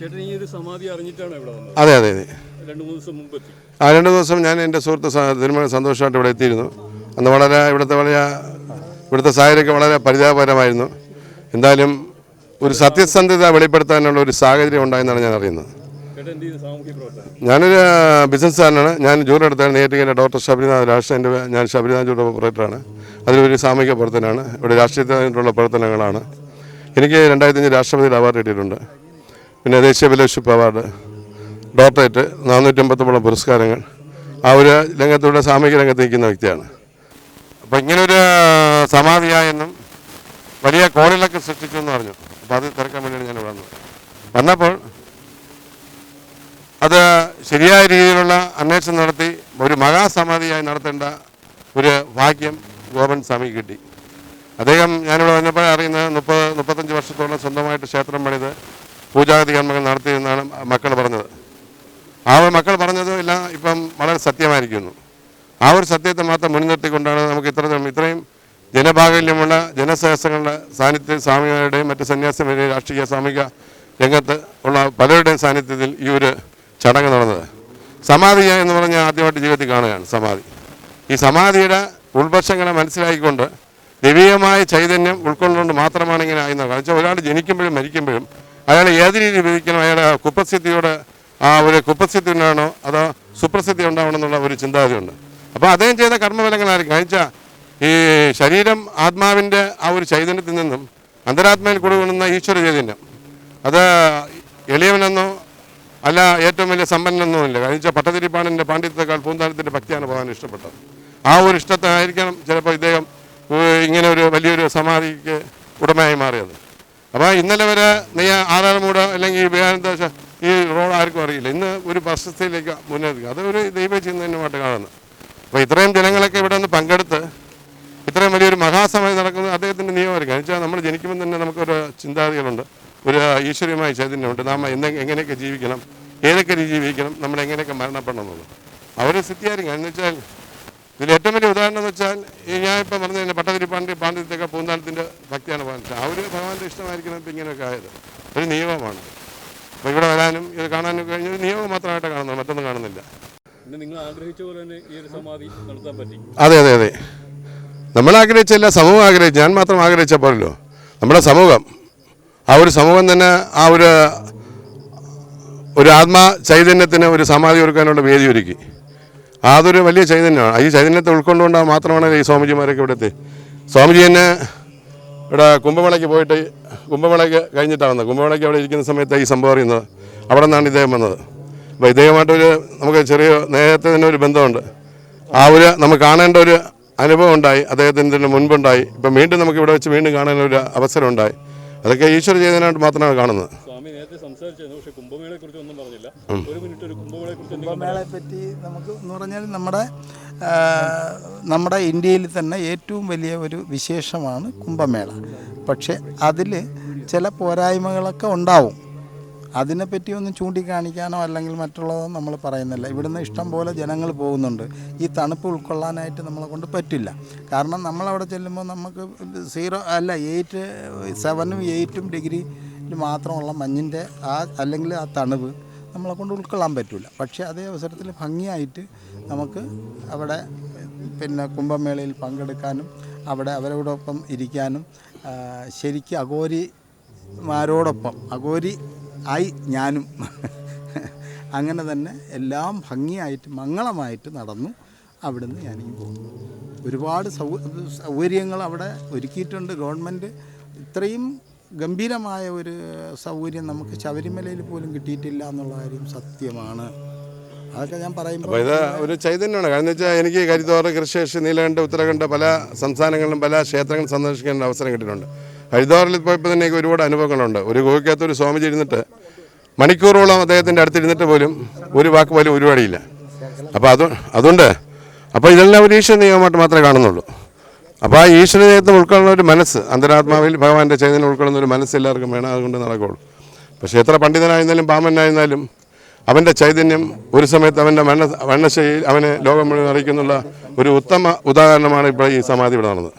ചേട്ടൻ ഈ ഒരു സമാധി അറിഞ്ഞിട്ടാണ് ഇവിടെ വന്നത്? അതെ അതെ അതെ. രണ്ട് മൂന്ന് ദിവസം മുമ്പ് എത്തി. ആ രണ്ട് ദിവസം ഞാൻ എന്റെ സുഹൃത്ത് സ- തിരുമല സന്തോഷമായിട്ട് ഇവിടെ എത്തിയിരുന്നു. അന്ന് വളരെ ഇവിടുത്തെ വളരെ ഇവിടുത്തെ സാഹചര്യമൊക്കെ വളരെ പരിതാപകരമായിരുന്നു. എന്തായാലും ഒരു സത്യസന്ധത വെളിപ്പെടുത്താനുള്ള ഒരു സാഹചര്യം ഉണ്ടായെന്നാണ് ഞാൻ അറിയുന്നത്. ചേട്ടൻ എന്ത് ചെയ്യുന്നു? സാമൂഹ്യ പ്രവർത്തനം ഞാനൊരു ബിസിനസ്സുകാരനാണ്. ഞാൻ ജൂറി എടുത്താണ് നേരിട്ട് ഡോക്ടർ ശബരിനാഥ്. രാഷ്ട്രീയ എന്റെ ഞാൻ ശബരിനാഥ് ജൂറി ഓപ്പറേറ്ററാണ്. അതിലൊരു സാമൂഹിക പ്രവർത്തനമാണ് ഇവിടെ രാഷ്ട്രീയത്തിനുള്ള പ്രവർത്തനങ്ങളാണ്. എനിക്ക് രണ്ടായിരത്തി അഞ്ച് രാഷ്ട്രപതിയുടെ അവാർഡ് കിട്ടിയിട്ടുണ്ട്. പിന്നെ ദേശീയ ഫെലോഷിപ്പ് അവാർഡ് ഡോക്ടറേറ്റ് നാനൂറ്റമ്പത്തോളം പുരസ്കാരങ്ങൾ. ആ ഒരു രംഗത്തൂടെ സാമൂഹിക രംഗത്ത് നിൽക്കുന്ന വ്യക്തിയാണ്. അപ്പോൾ ഇങ്ങനൊരു സമാധിയായെന്നും വലിയ കോളിലൊക്കെ സൃഷ്ടിച്ചു എന്ന് പറഞ്ഞു. അപ്പം അത് തിരക്കാൻ വേണ്ടിയാണ് ഞാൻ വന്നത്. വന്നപ്പോൾ അത് ശരിയായ രീതിയിലുള്ള അന്വേഷണം നടത്തി ഒരു മഹാസമാധിയായി നടത്തേണ്ട ഒരു ഭാഗ്യം ഗോപൻ സ്വാമി കിട്ടി. അദ്ദേഹം ഞാനിവിടെ വന്നപ്പോൾ അറിയുന്നത് മുപ്പത് മുപ്പത്തഞ്ച് വർഷത്തോളം സ്വന്തമായിട്ട് ക്ഷേത്രം പണിത് പൂജാതി കർമ്മങ്ങൾ നടത്തിയെന്നാണ് മക്കൾ പറഞ്ഞത്. ആ മക്കൾ പറഞ്ഞത് എല്ലാം ഇപ്പം വളരെ സത്യമായിരിക്കുന്നു. ആ ഒരു സത്യത്തെ മാത്രം മുൻനിർത്തിക്കൊണ്ടാണ് നമുക്ക് ഇത്ര ഇത്രയും ജനബാഹല്യമുള്ള ജനസഹസങ്ങളുടെ സാന്നിധ്യ സ്വാമികളുടെയും മറ്റ് സന്യാസിമാരുടെയും രാഷ്ട്രീയ സാമൂഹിക രംഗത്ത് ഉള്ള പലരുടെയും സാന്നിധ്യത്തിൽ ഈ ഒരു ചടങ്ങ് നടന്നത്. സമാധി എന്ന് പറഞ്ഞാൽ ആദ്യമായിട്ട് ജീവിതത്തിൽ കാണുകയാണ് സമാധി. ഈ സമാധിയുടെ ഉൾവശങ്ങളെ മനസ്സിലാക്കിക്കൊണ്ട് ദൈവീയമായ ചൈതന്യം ഉൾക്കൊണ്ടുകൊണ്ട് മാത്രമാണ് ഇങ്ങനെ ആയിരുന്നത് കാരണം ഒരാൾ ജനിക്കുമ്പോഴും മരിക്കുമ്പോഴും അയാൾ ഏത് രീതിയിൽ ഉപയോഗിക്കണം? അയാളെ കുപ്രസിദ്ധിയോട് ആ ഒരു കുപ്രസിദ്ധി അതോ സുപ്രസിദ്ധി ഉണ്ടാവണം എന്നുള്ള ഒരു ചിന്താഗതിയുണ്ട്. അപ്പോൾ അദ്ദേഹം ചെയ്ത കർമ്മഫലങ്ങളായിരിക്കും കഴിച്ച ഈ ശരീരം ആത്മാവിന്റെ ആ ഒരു ചൈതന്യത്തിൽ നിന്നും അന്തരാത്മാവിൽ കൊടുക്കുന്ന ഈശ്വര ചൈതന്യം. അത് എളിയവനെന്നോ അല്ല ഏറ്റവും വലിയ സമ്പന്നനൊന്നും ഇല്ല. കഴിച്ച പട്ടതിരിപ്പാണിന്റെ പാണ്ഡിത്യത്തെക്കാൾ പൂന്താനത്തിന്റെ ഭക്തിയാണ് പോകാൻ ഇഷ്ടപ്പെട്ടത്. ആ ഒരു ഇഷ്ടത്തിനായിരിക്കണം ചിലപ്പോൾ ഇദ്ദേഹം ഇങ്ങനെ ഒരു വലിയൊരു സമാധിക്ക് ഉടമയായി മാറിയത്. അപ്പോൾ ഇന്നലെ വരെ നെയ്യ ആറാറമൂട് അല്ലെങ്കിൽ ഈ ഈ റോഡ് ആർക്കും അറിയില്ല. ഇന്ന് ഒരു പ്രശസ്തിയിലേക്ക് മുന്നേറി അതൊരു ദൈവ ചിന്തനുമായിട്ട് കാണുന്നു. അപ്പോൾ ഇത്രയും ജനങ്ങളൊക്കെ ഇവിടെ നിന്ന് പങ്കെടുത്ത് ഇത്രയും വലിയൊരു മഹാസമയം നടക്കുന്നത് അദ്ദേഹത്തിന്റെ നിയമമായിരിക്കും. എന്ന് വെച്ചാൽ നമ്മൾ ജനിക്കുമ്പോൾ തന്നെ നമുക്കൊരു ചിന്താഗതികളുണ്ട്. ഒരു ഈശ്വര്യമായ ചൈതന്യമുണ്ട്. നാം എന്തെ എങ്ങനെയൊക്കെ ജീവിക്കണം? ഏതൊക്കെ രീതി ജീവിക്കണം? നമ്മൾ എങ്ങനെയൊക്കെ മരണപ്പെടണം എന്നുള്ളത് അവർ സ്ഥിതിയായിരിക്കും. എന്ന് വെച്ചാൽ ഇതിൽ ഏറ്റവും വലിയ ഉദാഹരണം എന്ന് വെച്ചാൽ ഈ ഞാൻ ഇപ്പം പറഞ്ഞ പാണ്ഡി പാണ്ഡിത്യത്തൊക്കെ പൂന്താനത്തിന്റെ ഭക്തിയാണ് ഭഗവാൻ ആ ഒരു ഭഗവാന്റെ ഇഷ്ടമായിരിക്കണം ഇപ്പം ഇങ്ങനെയൊക്കെ ആയത്. ഒരു നിയമമാണ്. അപ്പോൾ ഇവിടെ വരാനും ഇത് കാണാനും കഴിഞ്ഞ ഒരു നിയമം മാത്രമായിട്ട് കാണുന്നത് മറ്റൊന്നും കാണുന്നില്ല. നിങ്ങൾ ആഗ്രഹിച്ച പോലെ തന്നെ ഈ ഒരു സമാധി നടത്താൻ പറ്റി. അതെ അതെ അതെ. നമ്മൾ ആഗ്രഹിച്ചല്ല സമൂഹം ആഗ്രഹിച്ചു ഞാൻ മാത്രം ആഗ്രഹിച്ച പോലല്ലോ. നമ്മുടെ സമൂഹം. ആ ഒരു സമൂഹം തന്നെ ആ ഒരു ഒരു ആത്മാ ചൈതന്യത്തിന് ഒരു സമാധി ഒരുക്കാനുള്ള വേദി ഒരുക്കി. അതൊരു വലിയ ചൈതന്യമാണ്. ഈ ചൈതന്യത്തെ ഉൾക്കൊണ്ടുകൊണ്ട് മാത്രമാണ് ഈ സ്വാമിജിമാരൊക്കെ ഇവിടെ എത്തി സ്വാമിജി തന്നെ ഇവിടെ കുംഭമേളയ്ക്ക് പോയിട്ട് കുംഭമേളയ്ക്ക് കഴിഞ്ഞിട്ടാണ് വന്നത് കുംഭമേളയ്ക്ക് അവിടെ ഇരിക്കുന്ന സമയത്ത് ഈ സംഭവം അറിയുന്നത്. അവിടെ നിന്നാണ് ഇദ്ദേഹം വന്നത്. അപ്പോൾ ഇദ്ദേഹമായിട്ടൊരു നമുക്ക് ചെറിയ നേരത്തെ തന്നെ ഒരു ബന്ധമുണ്ട്. ആ ഒരു നമുക്ക് കാണേണ്ട ഒരു അനുഭവം ഉണ്ടായി. അദ്ദേഹത്തിന് തന്നെ മുൻപുണ്ടായി. ഇപ്പം വീണ്ടും നമുക്ക് ഇവിടെ വെച്ച് വീണ്ടും കാണാൻ ഒരു അവസരം ഉണ്ടായി. അതൊക്കെ ഈശ്വര ചെയ്തതിനായിട്ട് മാത്രമാണ് കാണുന്നത്. സ്വാമി നേരത്തെ സംസാരിച്ചായിരുന്നു പക്ഷേ കുംഭമേളയെ കുറിച്ച് ഒന്നും പറഞ്ഞില്ല. ഒരു മിനിറ്റ് ഒരു കുംഭമേളയെ കുറിച്ച് കുംഭമേളയെ പറ്റി നമുക്ക് എന്ന് പറഞ്ഞാൽ നമ്മുടെ നമ്മുടെ ഇന്ത്യയിൽ തന്നെ ഏറ്റവും വലിയ ഒരു വിശേഷമാണ് കുംഭമേള. പക്ഷെ അതിൽ ചില പോരായ്മകളൊക്കെ ഉണ്ടാവും. അതിനെപ്പറ്റി ഒന്നും ചൂണ്ടിക്കാണിക്കാനോ അല്ലെങ്കിൽ മറ്റുള്ളതോ നമ്മൾ പറയുന്നില്ല. ഇവിടുന്ന് ഇഷ്ടം പോലെ ജനങ്ങൾ പോകുന്നുണ്ട്. ഈ തണുപ്പ് ഉൾക്കൊള്ളാനായിട്ട് നമ്മളെ കൊണ്ട് പറ്റില്ല. കാരണം നമ്മളവിടെ ചെല്ലുമ്പോൾ നമുക്ക് സീറോ അല്ല എയ്റ്റ് സെവനും എയ്റ്റും ഡിഗ്രി മാത്രമുള്ള മഞ്ഞിന്റെ ആ അല്ലെങ്കിൽ ആ തണുവ് നമ്മളെ കൊണ്ട് ഉൾക്കൊള്ളാൻ പറ്റില്ല പക്ഷേ അതേ അവസരത്തിൽ ഭംഗിയായിട്ട് നമുക്ക് അവിടെ പിന്നെ കുംഭമേളയിൽ പങ്കെടുക്കാനും അവിടെ അവരോടൊപ്പം ഇരിക്കാനും ശരിക്കും അഘോരിമാരോടൊപ്പം അഘോരി ആയി ഞാനും അങ്ങനെ തന്നെ എല്ലാം ഭംഗിയായിട്ട് മംഗളമായിട്ട് നടന്നു അവിടുന്ന് ഞാനിങ്ങ് പോകുന്നു. ഒരുപാട് സൗകര്യങ്ങൾ അവിടെ ഒരുക്കിയിട്ടുണ്ട് ഗവൺമെന്റ്. ഇത്രയും ഗംഭീരമായ ഒരു സൗകര്യം നമുക്ക് ശബരിമലയിൽ പോലും കിട്ടിയിട്ടില്ല എന്നുള്ള കാര്യം സത്യമാണ്. അതൊക്കെ ഞാൻ പറയുമ്പോൾ അപ്പോൾ ഇത് ഒരു ചൈതന്യമാണ്. കാരണം വെച്ചാൽ എനിക്ക് ഹരിദ്വാർ കൃഷി നീലകണ്ഠ ഉത്തരാഖണ്ഡ് പല സംസ്ഥാനങ്ങളിലും പല ക്ഷേത്രങ്ങളും സന്ദർശിക്കാൻ അവസരം കിട്ടിയിട്ടുണ്ട്. ഹരിദ്വാറിൽ പോയപ്പോൾ തന്നെ എനിക്ക് ഒരുപാട് അനുഭവങ്ങളുണ്ട്. ഒരു ഗുഹയ്ക്കകത്ത് ഒരു സ്വാമിജി ഇരുന്നിട്ട് മണിക്കൂറോളം അദ്ദേഹത്തിന്റെ അടുത്തിരുന്നിട്ട് പോലും ഒരു വാക്ക് പോലും ഒരുപാടിയില്ല അപ്പോൾ അത് അതുകൊണ്ട് അപ്പോൾ ഇതെല്ലാം ഒരു ഈശ്വര നിയമമായിട്ട് മാത്രമേ കാണുന്നുള്ളൂ. അപ്പോൾ ആ ഈശ്വര ഉൾക്കൊള്ളുന്ന ഒരു മനസ്സ് അന്തരാത്മാവിൽ ഭഗവാന്റെ ചൈതന്യം ഉൾക്കൊള്ളുന്ന ഒരു മനസ്സ് എല്ലാവർക്കും വേണം അതുകൊണ്ട് നടക്കുള്ളൂ പക്ഷേ എത്ര പണ്ഡിതനായിരുന്നാലും പാമനായിരുന്നാലും അവന്റെ ചൈതന്യം ഒരു സമയത്ത് അവന്റെ വണ്ണ വണ്ണശൈലി അവനെ ലോകം മുഴുവൻ അറിയിക്കുന്നുള്ള ഒരു ഉത്തമ ഉദാഹരണമാണ് ഇപ്പോൾ ഈ സമാധി ഇവിടെ നടന്നത്.